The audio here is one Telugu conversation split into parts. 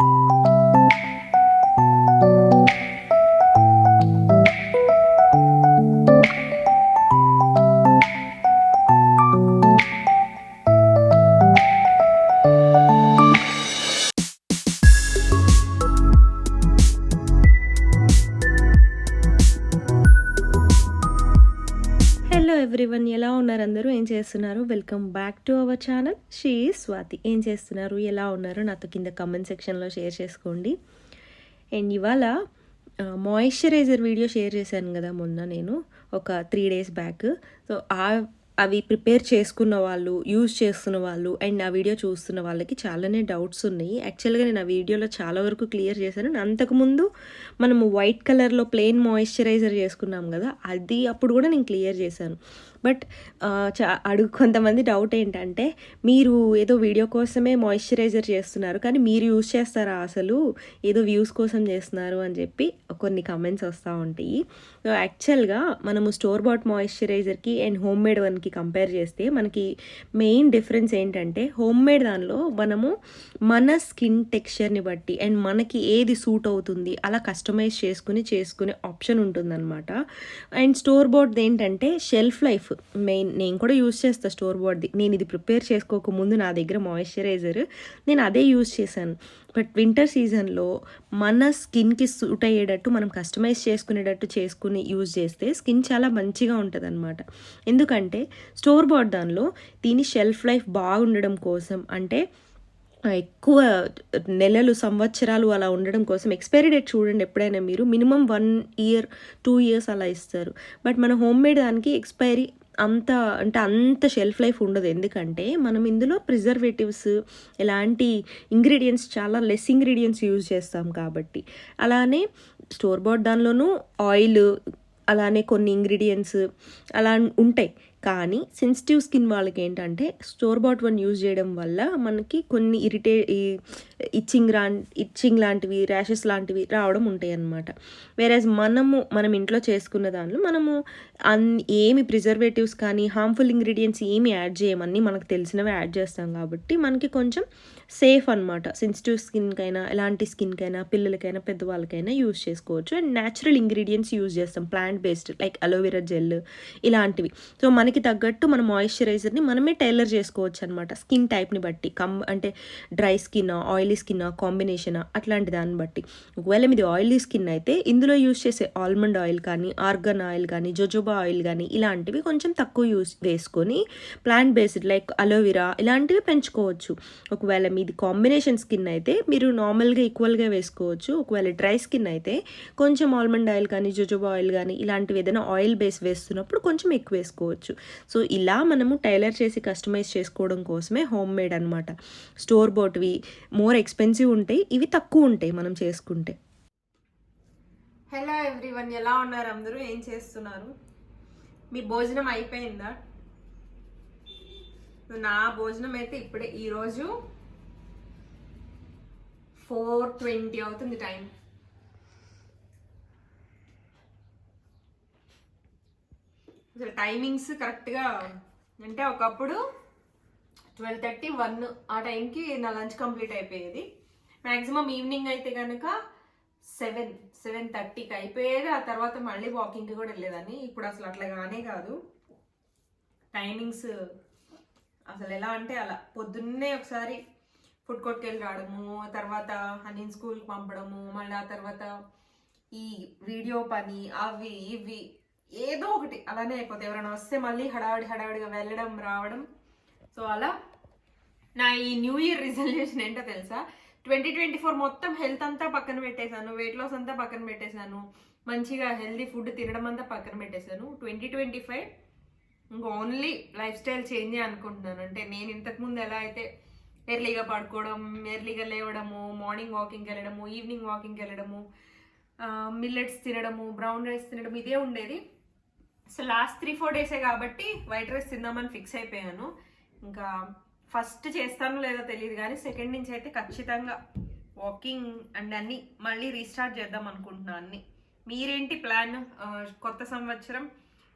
Thank you. ఎవ్రీవన్ ఎలా ఉన్నారు? అందరూ ఏం చేస్తున్నారు? Welcome back to our channel she Swathi ఏం చేస్తున్నారు? ఎలా ఉన్నారు? నాతో కింద కమెంట్ సెక్షన్లో షేర్ చేసుకోండి. అండ్ ఇవాళ మాయిశ్చరైజర్ వీడియో షేర్ చేశాను కదా మొన్న నేను ఒక త్రీ డేస్ బ్యాక్ సో ఆ అవి ప్రిపేర్ చేసుకున్న వాళ్ళు యూజ్ చేస్తున్న వాళ్ళు అండ్ ఆ వీడియో చూస్తున్న వాళ్ళకి చాలానే డౌట్స్ ఉన్నాయి. యాక్చువల్గా నేను ఆ వీడియోలో చాలా వరకు క్లియర్ చేశాను. అంతకుముందు మనము వైట్ కలర్లో ప్లెయిన్ మాయిశ్చరైజర్ చేసుకున్నాం కదా అది అప్పుడు కూడా నేను క్లియర్ చేశాను. బట్ చా అడుగు కొంతమంది డౌట్ ఏంటంటే మీరు ఏదో వీడియో కోసమే మాయిశ్చరైజర్ చేస్తున్నారు కానీ మీరు యూజ్ చేస్తారా అసలు? ఏదో వ్యూస్ కోసం చేస్తున్నారు అని చెప్పి కొన్ని కమెంట్స్ వస్తూ ఉంటాయి. సో యాక్చువల్గా మనము స్టోర్ బాట్ మాయిశ్చరైజర్కి అండ్ హోమ్ మేడ్ వన్కి కంపేర్ చేస్తే మనకి మెయిన్ డిఫరెన్స్ ఏంటంటే హోమ్ మేడ్ దానిలో మనము మన స్కిన్ టెక్స్చర్ని బట్టి అండ్ మనకి ఏది సూట్ అవుతుంది అలా కస్టమైజ్ చేసుకుని చేసుకునే ఆప్షన్ ఉంటుందన్నమాట. అండ్ స్టోర్ బోర్డ్ది ఏంటంటే షెల్ఫ్ లైఫ్ మెయిన్ నేను కూడా యూస్ చేస్తాను స్టోర్ బోర్డ్ది నేను ఇది ప్రిపేర్ చేసుకోకముందు నా దగ్గర మాయిశ్చరైజర్ నేను అదే యూస్ చేశాను. బట్ వింటర్ సీజన్లో మన స్కిన్కి సూట్ అయ్యేటట్టు మనం కస్టమైజ్ చేసుకునేటట్టు చేసుకుని యూజ్ చేస్తే స్కిన్ చాలా మంచిగా ఉంటుంది అనమాట ఎందుకంటే స్టోర్ బోర్డ్ దానిలో దీని షెల్ఫ్ లైఫ్ బాగుండడం కోసం అంటే ఎక్కువ నెలలు సంవత్సరాలు అలా ఉండడం కోసం ఎక్స్పైరీ డేట్ చూడండి ఎప్పుడైనా మీరు minimum one year two years అలా ఇస్తారు. బట్ మన హోమ్ మేడ్ దానికి ఎక్స్పైరీ అంత అంటే అంత షెల్ఫ్ లైఫ్ ఉండదు. ఎందుకంటే మనం ఇందులో ప్రిజర్వేటివ్స్ ఇలాంటి ఇంగ్రీడియంట్స్ చాలా లెస్ ఇంగ్రీడియంట్స్ యూజ్ చేస్తాం కాబట్టి. అలానే స్టోర్ బోర్డ్ దానిలోనూ ఆయిల్ అలానే కొన్ని ఇంగ్రీడియంట్స్ అలా ఉంటాయి. కానీ సెన్సిటివ్ స్కిన్ వాళ్ళకి ఏంటంటే స్టోర్ బాట్ వన్ యూజ్ చేయడం వల్ల మనకి కొన్ని ఇరిటే ఇచ్చింగ్ రా ఇచ్చింగ్ లాంటివి ర్యాషెస్ లాంటివి రావడం ఉంటాయి అన్నమాట వేరేజ్ మనము మనం ఇంట్లో చేసుకున్న దానిలో మనము అన్ ఏమి ప్రిజర్వేటివ్స్ కానీ హార్మ్ఫుల్ ఇంగ్రీడియంట్స్ ఏమి యాడ్ చేయమని మనకు తెలిసినవి యాడ్ చేస్తాం కాబట్టి మనకి కొంచెం సేఫ్ అనమాట సెన్సిటివ్ స్కిన్కైనా ఎలాంటి స్కిన్కైనా పిల్లలకైనా పెద్దవాళ్ళకైనా యూజ్ చేసుకోవచ్చు. అండ్ న్యాచురల్ ఇంగ్రీడియంట్స్ యూజ్ చేస్తాం. Plant based like aloe vera gel ఇలాంటివి. సో మన మనకి తగ్గట్టు మన మాయిశ్చరైజర్ని మనమే టైలర్ చేసుకోవచ్చు అనమాట స్కిన్ టైప్ని బట్టి కమ్ అంటే dry skin oily skin combination అట్లాంటి దాన్ని బట్టి. ఒకవేళ మీది ఆయిలీ స్కిన్ అయితే ఇందులో యూజ్ చేసే ఆల్మండ్ ఆయిల్ కానీ ఆర్గన్ ఆయిల్ కానీ జోజోబా ఆయిల్ కానీ ఇలాంటివి కొంచెం తక్కువ యూస్ వేసుకొని ప్లాంట్ బేస్డ్ లైక్ అలోవెరా ఇలాంటివి పెంచుకోవచ్చు. ఒకవేళ మీది కాంబినేషన్ స్కిన్ అయితే మీరు నార్మల్గా ఈక్వల్గా వేసుకోవచ్చు. ఒకవేళ డ్రై స్కిన్ అయితే కొంచెం ఆల్మండ్ ఆయిల్ కానీ జోజోబా ఆయిల్ కానీ ఇలాంటివి ఏదైనా ఆయిల్ బేస్ వేస్తున్నప్పుడు కొంచెం ఎక్కువ వేసుకోవచ్చు. సో ఇలా మనము టైలర్ చేసి కస్టమైజ్ చేసుకోవడం కోసమే హోమ్ మేడ్ అనమాట స్టోర్ బోట్వి మోర్ ఎక్స్పెన్సివ్ ఉంటాయి ఇవి తక్కువ ఉంటాయి మనం చేసుకుంటే. హలో ఎవ్రీవన్ ఎలా ఉన్నారు? అందరూ ఏం చేస్తున్నారు? మీ భోజనం అయిపోయిందా? నా భోజనం అయితే ఇప్పుడే ఈరోజు ఫోర్ ట్వంటీ అవుతుంది టైం. అసలు టైమింగ్స్ కరెక్ట్గా అంటే ఒకప్పుడు ట్వెల్వ్ థర్టీ వన్ ఆ టైంకి నా లంచ్ కంప్లీట్ అయిపోయేది. మ్యాక్సిమం ఈవినింగ్ అయితే కనుక సెవెన్ సెవెన్ థర్టీకి అయిపోయేది. ఆ తర్వాత మళ్ళీ వాకింగ్కి కూడా వెళ్ళేదాన్ని. ఇప్పుడు అసలు అట్లా కానే కాదు. టైమింగ్స్ అసలు ఎలా అంటే అలా. పొద్దున్నే ఒకసారి ఫుడ్ కోర్ట్కి వెళ్ళి రావడము తర్వాత హనీన్ స్కూల్కి పంపడము మళ్ళీ ఆ తర్వాత ఈ వీడియో పని అవి ఇవి ఏదో ఒకటి అలానే అయిపోతే ఎవరైనా వస్తే మళ్ళీ హడావిడి హడావిడిగా వెళ్ళడం రావడం. సో అలా నా ఈ న్యూ ఇయర్ రిజల్యూషన్ ఏంటో తెలుసా? ట్వంటీ ట్వంటీ ఫోర్ మొత్తం హెల్త్ అంతా పక్కన పెట్టేశాను. వెయిట్ లాస్ అంతా పక్కన పెట్టేశాను. మంచిగా హెల్దీ ఫుడ్ తినడం అంతా పక్కన పెట్టేశాను. ట్వంటీ ట్వంటీ ఫైవ్ ఇంకా ఓన్లీ లైఫ్ స్టైల్ చేంజ్ అనుకుంటున్నాను. అంటే నేను ఇంతకుముందు ఎలా అయితే ఎర్లీగా పడుకోవడం ఎర్లీగా లేవడము మార్నింగ్ వాకింగ్కి వెళ్ళడము ఈవినింగ్ వాకింగ్కి వెళ్ళడము మిల్లెట్స్ తినడము బ్రౌన్ రైస్ తినడం ఇదే ఉండేది. సో లాస్ట్ త్రీ ఫోర్ డేసే కాబట్టి వైట్ రైస్ తిందామని ఫిక్స్ అయిపోయాను. ఇంకా ఫస్ట్ చేస్తానో లేదో తెలియదు కానీ సెకండ్ నుంచి అయితే ఖచ్చితంగా వాకింగ్ అండ్ అన్ని మళ్ళీ రీస్టార్ట్ చేద్దాం అనుకుంటున్నాను అన్ని. మీరేంటి ప్లాన్ కొత్త సంవత్సరం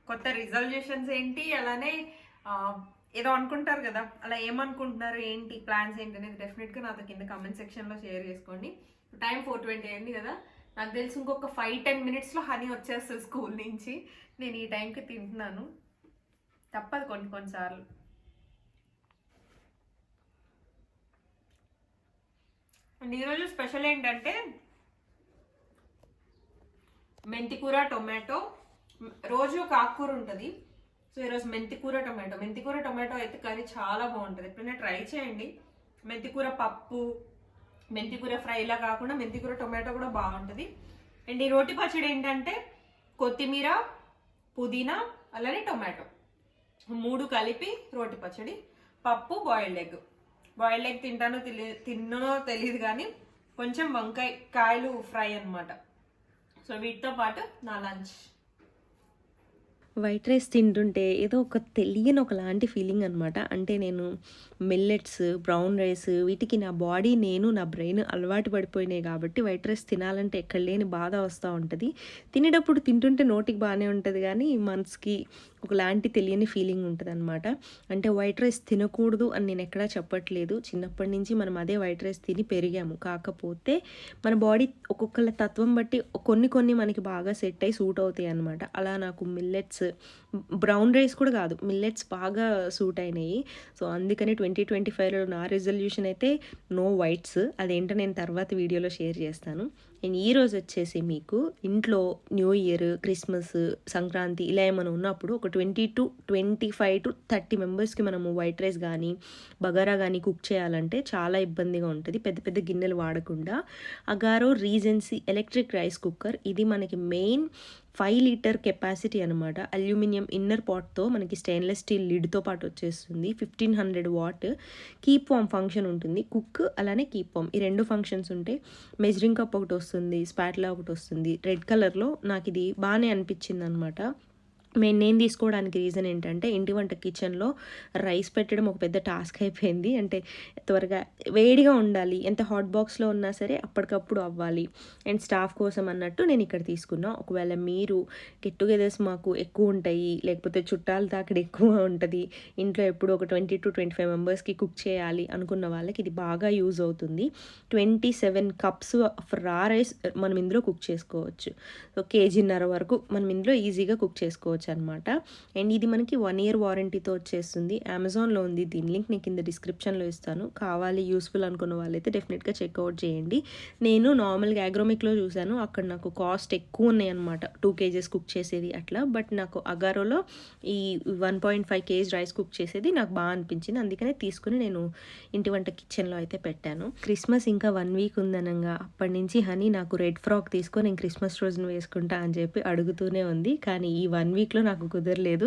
కొత్త రిజల్యూషన్స్ ఏంటి? అలానే ఏదో అనుకుంటారు కదా అలా ఏమనుకుంటున్నారు? ఏంటి ప్లాన్స్ ఏంటి అనేది డెఫినెట్గా నాతో కింద కమెంట్ సెక్షన్లో షేర్ చేసుకోండి. టైం ఫోర్ ట్వంటీ అయింది కదా. నాకు తెలిసి ఇంకొక ఫైవ్ టెన్ మినిట్స్లో హనీ వచ్చేస్తుంది స్కూల్ నుంచి. నేను ఈ టైంకి తింటున్నాను. తప్పదు కొన్ని కొన్నిసార్లు అండ్ ఈరోజు స్పెషల్ ఏంటంటే మెంతికూర టొమాటో. రోజు ఒక ఆకుకూర ఉంటుంది. సో ఈరోజు మెంతికూర టొమాటో. మెంతికూర టొమాటో అయితే కర్రీ చాలా బాగుంటుంది. ఎప్పుడైనా ట్రై చేయండి. మెంతికూర పప్పు మెంతికూర ఫ్రైలా కాకుండా మెంతికూర టొమాటో కూడా బాగుంటుంది. అండ్ ఈ రోటి పచ్చడి ఏంటంటే కొత్తిమీర పుదీనా అలానే టొమాటో. మూడు కలిపి రోటి పచ్చడి పప్పు బాయిల్డ్ ఎగ్ బాయిల్డ్ ఎగ్ తింటానో తెలి తిన్నో తెలియదు కానీ కొంచెం వంకాయ కాయలు ఫ్రై అన్నమాట. సో వీటితో పాటు నా లంచ్. వైట్ రైస్ తింటుంటే ఏదో ఒక తెలియని ఒకలాంటి ఫీలింగ్ అనమాట అంటే నేను మిల్లెట్స్ బ్రౌన్ రైస్ వీటికి నా బాడీ నేను నా బ్రెయిన్ అలవాటు పడిపోయినాయి కాబట్టి వైట్ రైస్ తినాలంటే ఎక్కడ లేని బాధ వస్తూ ఉంటుంది. తినేటప్పుడు తింటుంటే నోటికి బాగానే ఉంటుంది కానీ మనసుకి ఒకలాంటి తెలియని ఫీలింగ్ ఉంటుంది అనమాట అంటే వైట్ రైస్ తినకూడదు అని నేను ఎక్కడా చెప్పట్లేదు. చిన్నప్పటి నుంచి మనం అదే వైట్ రైస్ తిని పెరిగాము. కాకపోతే మన బాడీ ఒక్కొక్కళ్ళ తత్వం బట్టి కొన్ని కొన్ని మనకి బాగా సెట్ అయ్యి సూట్ అవుతాయి అనమాట అలా నాకు మిల్లెట్స్ 次 బ్రౌన్ రైస్ కూడా కాదు మిల్లెట్స్ బాగా సూట్ అయినాయి. సో అందుకని ట్వంటీ ట్వంటీ ఫైవ్లో నా రెజల్యూషన్ అయితే నో వైట్స్. అదేంటో నేను తర్వాత వీడియోలో షేర్ చేస్తాను. నేను ఈరోజు వచ్చేసి మీకు ఇంట్లో న్యూ ఇయర్ క్రిస్మస్ సంక్రాంతి ఇలా ఏమైనా ఉన్నప్పుడు ఒక twenty to twenty five to thirty మెంబర్స్కి మనము వైట్ రైస్ కానీ బగారా కానీ కుక్ చేయాలంటే చాలా ఇబ్బందిగా ఉంటుంది. పెద్ద పెద్ద గిన్నెలు వాడకుండా. Agaro Regency electric rice cooker ఇది మనకి మెయిన్ ఫైవ్ లీటర్ కెపాసిటీ అనమాట అల్యూమినియం ఇన్నర్ పాట్తో మనకి స్టెయిన్లెస్ స్టీల్ లిడ్తో పాటు వచ్చేస్తుంది. Fifteen hundred watt keep warm function ఉంటుంది. కుక్ అలానే కీప్ వామ్ ఈ రెండు ఫంక్షన్స్ ఉంటే మెజరింగ్ కప్ ఒకటి వస్తుంది స్పాట్లా ఒకటి వస్తుంది. రెడ్ కలర్లో నాకు ఇది బాగానే అనిపించింది అనమాట మెయిన్ నేను తీసుకోవడానికి రీజన్ ఏంటంటే ఇంటి వంట కిచెన్లో రైస్ పెట్టడం ఒక పెద్ద టాస్క్ అయిపోయింది. అంటే త్వరగా వేడిగా ఉండాలి. ఎంత హాట్ బాక్స్లో ఉన్నా సరే అప్పటికప్పుడు అవ్వాలి. అండ్ స్టాఫ్ కోసం అన్నట్టు నేను ఇక్కడ తీసుకున్నా. ఒకవేళ మీరు గెట్ టుగెదర్స్ మాకు ఎక్కువ ఉంటాయి లేకపోతే చుట్టాలు తాకిడి ఎక్కువ ఉంటుంది ఇంట్లో ఎప్పుడు ఒక ట్వంటీ టు ట్వంటీ ఫైవ్ మెంబర్స్కి కుక్ చేయాలి అనుకున్న వాళ్ళకి ఇది బాగా యూజ్ అవుతుంది. Twenty seven cups of raw rice మనం ఇందులో కుక్ చేసుకోవచ్చు. సో కేజీన్నర వరకు మనం ఇందులో ఈజీగా కుక్ చేసుకోవచ్చు. అనమాట. అండ్ ఇది మనకి వన్ ఇయర్ వారంటీతో వచ్చేస్తుంది. అమెజాన్లో ఉంది. దీని లింక్ నేను కింద డిస్క్రిప్షన్లో ఇస్తాను. కావాలి యూస్ఫుల్ అనుకున్న వాళ్ళైతే డెఫినెట్గా చెక్అవుట్ చేయండి. నేను నార్మల్గా అగ్రోమిక్లో చూశాను. అక్కడ నాకు కాస్ట్ ఎక్కువ ఉన్నాయి అనమాట. టూ కేజెస్ కుక్ చేసేది అట్లా. బట్ నాకు అగారోలో ఈ one point five KG rice cook చేసేది నాకు బాగా అనిపించింది. అందుకనే తీసుకుని నేను ఇంటి వంట కిచెన్లో అయితే పెట్టాను. క్రిస్మస్ ఇంకా వన్ వీక్ ఉందనంగా. అప్పటి నుంచి హనీ నాకు రెడ్ ఫ్రాక్ తీసుకొని నేను క్రిస్మస్ రోజున వేసుకుంటా అని చెప్పి అడుగుతూనే ఉంది. కానీ ఈ వన్ వీక్ వీక్లో నాకు కుదరలేదు.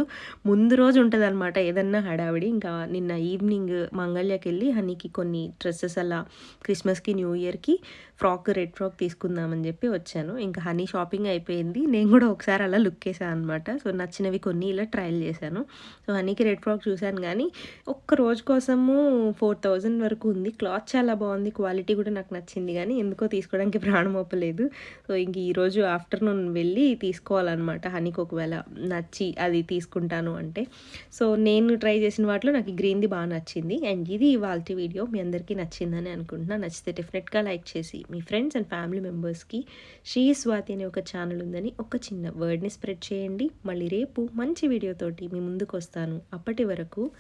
ముందు రోజు ఉంటుంది అనమాట ఏదన్నా హడావిడి. ఇంకా నిన్న ఈవినింగ్ మంగళ్యకి వెళ్ళి హనీకి కొన్ని డ్రెస్సెస్ అలా క్రిస్మస్కి న్యూ ఇయర్కి ఫ్రాక్ రెడ్ ఫ్రాక్ తీసుకుందామని చెప్పి వచ్చాను. ఇంకా హనీ షాపింగ్ అయిపోయింది. నేను కూడా ఒకసారి అలా లుక్ వేసాను అనమాట సో నచ్చినవి కొన్ని ఇలా ట్రయల్ చేశాను. సో హనీకి రెడ్ ఫ్రాక్ చూశాను కానీ ఒక్క రోజు కోసము ఫోర్ థౌజండ్ వరకు ఉంది. క్లాత్ చాలా బాగుంది. క్వాలిటీ కూడా నాకు నచ్చింది కానీ ఎందుకో తీసుకోవడానికి ప్రాణం ఒప్పలేదు సో ఇంక ఈరోజు ఆఫ్టర్నూన్ వెళ్ళి తీసుకోవాలన్నమాట హనీకి ఒకవేళ నచ్చి అది తీసుకుంటాను అంటే. సో నేను ట్రై చేసిన వాటిలో నాకు గ్రీన్ది బాగా నచ్చింది. అండ్ ఇది ఇవాళ వీడియో మీ అందరికీ నచ్చిందని అనుకుంటున్నా. నచ్చితే డెఫినెట్గా లైక్ చేసి మీ ఫ్రెండ్స్ అండ్ ఫ్యామిలీ మెంబర్స్కి శ్రీ స్వాతి అనే ఒక ఛానల్ ఉందని ఒక చిన్న వర్డ్ని స్ప్రెడ్ చేయండి. మళ్ళీ రేపు మంచి వీడియోతోటి మీ ముందుకు వస్తాను. అప్పటి వరకు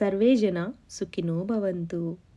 సర్వేజన సుఖినో భవంతు.